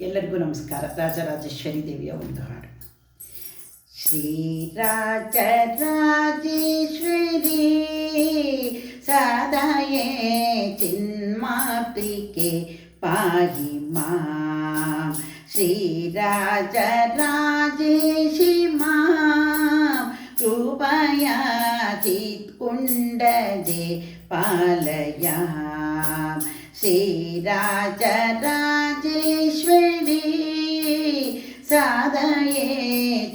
ಎಲ್ಲರಿಗೂ ನಮಸ್ಕಾರ ರಾಜರಾಜೇಶ್ವರಿ ದೇವಿಯ ಒಂದು ಹಾಡು ಶ್ರೀರಾಜರಾಜೇಶ್ವರಿ ಸದಾಯೇ ಚಿನ್ಮಾತ್ರಿಕೆ ಪಾಹಿ ಮಾಂ ಶ್ರೀರಾಜರಾಜೇಶಿ ಮಾಂ ಕೃಪಯಾ ಚಿತ್ಕುಂಡಜೆ ಪಾಲಯಾ ശ്രീരാജരാജേശ്വരി സാധയേ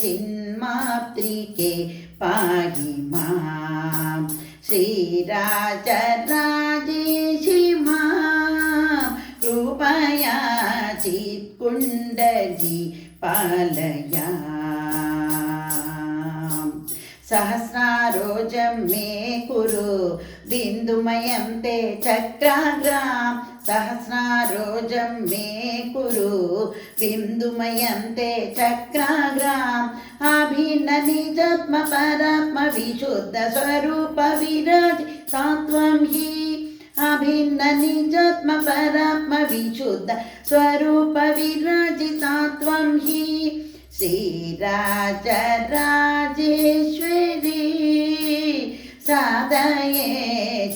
ചിന്മാത്രികെ പാഹി മാം. ശ്രീരാജരാജേശി പാലയാം. सहस्रारोजं मे कुरु बिन्दुमयं ते चक्राग्रां सहस्रारोजं मे कुरु बिन्दुमयं ते चक्राग्राम् अभिन्ननिजत्मपरात्मविशुद्धस्वरूपविराजि सात्वं हि अभिन्ननिजत्मपरात्मविशुद्ध स्वरूपविराजिता त्वं हि ശ്രീരാജരാജേശ്വരി സാദയേ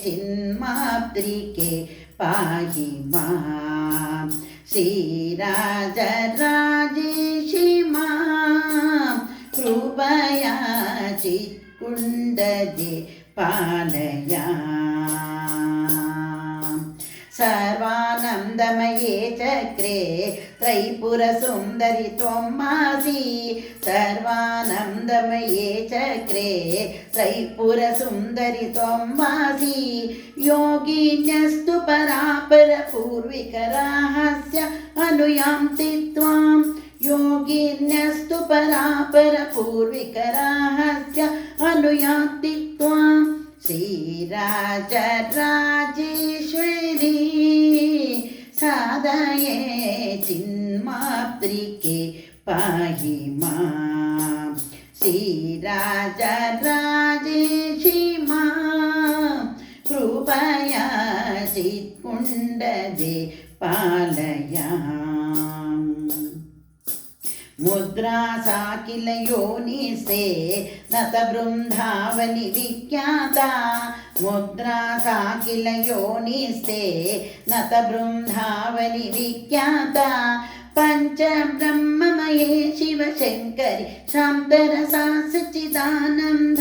ചിന്മാത്രികെ പാഹി മാം ശ്രീരാജരാജേശി മാം കൃപയാ ചിത്കുണ്ടജെ പാലയാം सर्वानन्दमये चक्रे त्रैपुरसुन्दरि त्वम्मासि सर्वानन्दमये चक्रे त्रैपुरसुन्दरि त्वम्मासि योगिन्यस्तु परापरपूर्विकराहस्य अनुयान्ति त्वाम् योगिन्यस्तु परापरपूर्विकराहस्य अनुयान्ति त्वाम् श्रीराजराजे चिन्मये चिन्मात्रिके पाहि मा श्रीराजराजेशि मा कृपया चित्कुण्डजे पालया मुद्रा सा किल योनिसे नत बृन्दावनि विख्याता मुद्रा सा किल योनिसे नत बृन्दावनि विख्याता पञ्चब्रह्ममये शिवशङ्करि शान्तरसा सच्चिदानन्द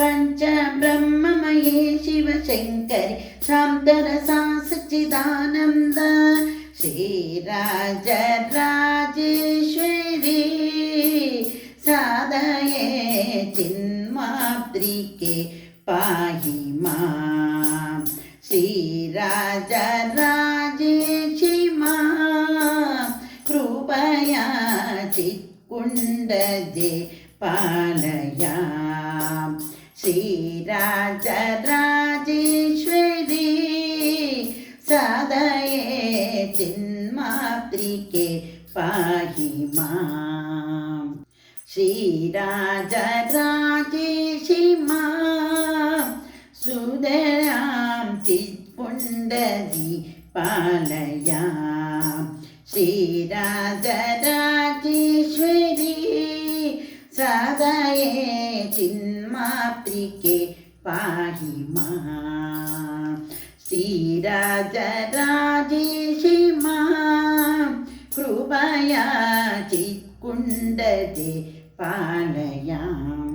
पञ्चब्रह्ममये शिवशङ्करि शान्तरसा सच्चिदानन्द ശ്രീരാജരാജേശ്വരി സാദയേ ചിന്മാത്രികെ പാഹി മാം. ശ്രീരാജരാജേശി മാം കൃപയാ ചിത്കുണ്ടജെ പാലയാം. ശ്രീരാജരാജേശ്വരി സദയേ ചിന്മാത്രികെ പാഹി മാം. ശ്രീരാജരാജേശി മാം സുതരാം ചിത്പുണ്ടതി പാലയാം. ശ്രീരാജരാജേശ്വരി സദയേ ചിന്മാത്രികെ പാഹി മാം. శ్రీరాజరాజేషిమా కృపయా చిక్కుండది పాలయాం